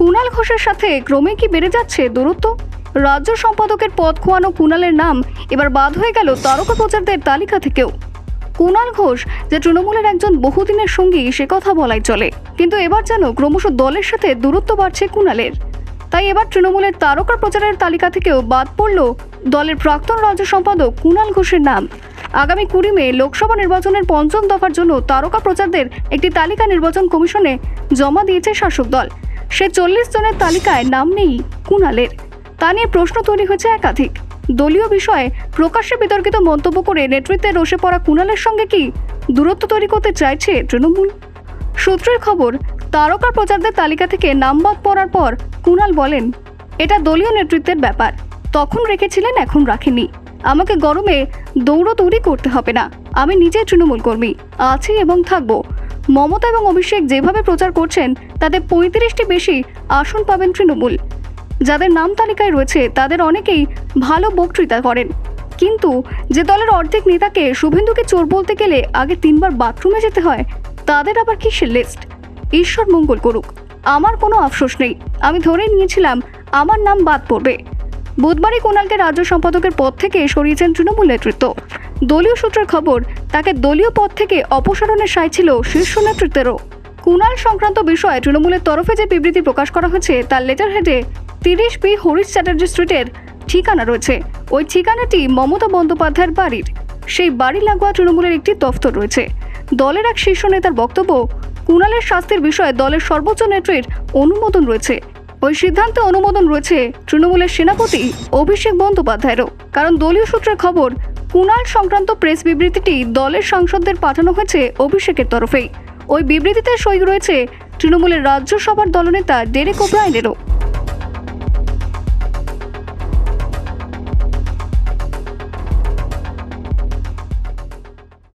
কুণাল ঘোষের সাথে ক্রমে কি বেড়ে যাচ্ছে দূরত্ব? রাজ্য সম্পাদকের পদ খোয়ানো কুণালের নাম এবার বাদ হয়ে গেল তারকা প্রচারদের তালিকা থেকেও। কুণাল ঘোষ, যে তৃণমূলের একজন বহুদিনের সঙ্গী, সে কথা বলাই চলে। কিন্তু এবার যেন ক্রমশ দলের সাথে দূরত্ব বাড়ছে কুণালের তাই এবার তৃণমূলের তারকা প্রচারের তালিকা থেকেও বাদ পড়ল দলের প্রাক্তন রাজ্য সম্পাদক কুণাল ঘোষের নাম। আগামী কুড়ি মে লোকসভা নির্বাচনের পঞ্চম দফার জন্য তারকা প্রচারদের একটি তালিকা নির্বাচন কমিশনে জমা দিয়েছে শাসক দল। সে চল্লিশ জনের তালিকায় নাম নেই কুণালের। তা নিয়ে প্রশ্ন তৈরি হয়েছে একাধিক। দলীয় বিষয়ে প্রকাশ্যে বিতর্কিত মন্তব্য করে নেতৃত্বে রসে পড়া কুণালের সঙ্গে কি দূরত্ব তৈরি করতে চাইছে তৃণমূল? সূত্রের খবর, তারকা প্রচারদের তালিকা থেকে নাম বাদ পড়ার পর কুণাল বলেন, এটা দলীয় নেতৃত্বের ব্যাপার। তখন রেখেছিলেন, এখন রাখেনি আমাকে গরমে দৌড়দৌড়ি করতে হবে না। আমি নিজে তৃণমূল কর্মী। আছি এবং থাকব। মমতা এবং অভিষেক যেভাবে প্রচার করছেন, তাতে পঁয়ত্রিশটি বেশি আসন পাবেন তৃণমূল। যাদের নাম তালিকায় রয়েছে, তাদের অনেকেই ভালো বক্তৃতা করেন। কিন্তু যে দলের অর্ধেক নেতাকে শুভেন্দুকে চোর বলতে গেলে আগে তিনবার বাথরুমে যেতে হয়, তাদের আবার কিসের লিস্ট ঈশ্বর মঙ্গল করুক। আমার কোনো আফসোস নেই। আমি ধরে নিয়েছিলাম, আমার নাম বাদ পড়বে। বুধবারই কুণালকে রাজ্য সম্পাদকের পদ থেকে সরিয়েছেন তৃণমূল নেতৃত্ব। দলীয় সূত্রের খবর, তাকে দলীয় পদ থেকে অপসারণের সায় ছিল শীর্ষ নেতৃত্বেরও। কুণাল সংক্রান্ত বিষয়ে তৃণমূলের তরফে যে বিবৃতি প্রকাশ করা হয়েছে, তার লেটার হেডে তিরিশ বি হরিশ চ্যাটার্জি স্ট্রিটের ঠিকানা রয়েছে। ওই ঠিকানাটি মমতা বন্দ্যোপাধ্যায়ের বাড়ির। সেই বাড়ি লাগোয়া তৃণমূলের একটি দফতর রয়েছে। দলের এক শীর্ষ নেতার বক্তব্য কুণালের শাস্তির বিষয়ে দলের সর্বোচ্চ নেত্রীর অনুমোদন রয়েছে। ওই সিদ্ধান্তে অনুমোদন রয়েছে তৃণমূলের সেনাপতি অভিষেক বন্দ্যোপাধ্যায়েরও। কারণ দলীয় সূত্রের খবর কুণাল সংক্রান্ত প্রেস বিবৃতিটি দলের সাংসদদের পাঠানো হয়েছে অভিষেকের তরফেই। ওই বিবৃতিতে সই রয়েছে তৃণমূলের রাজ্যসভার দলনেতা ডেরেক ওব্রায়নেরও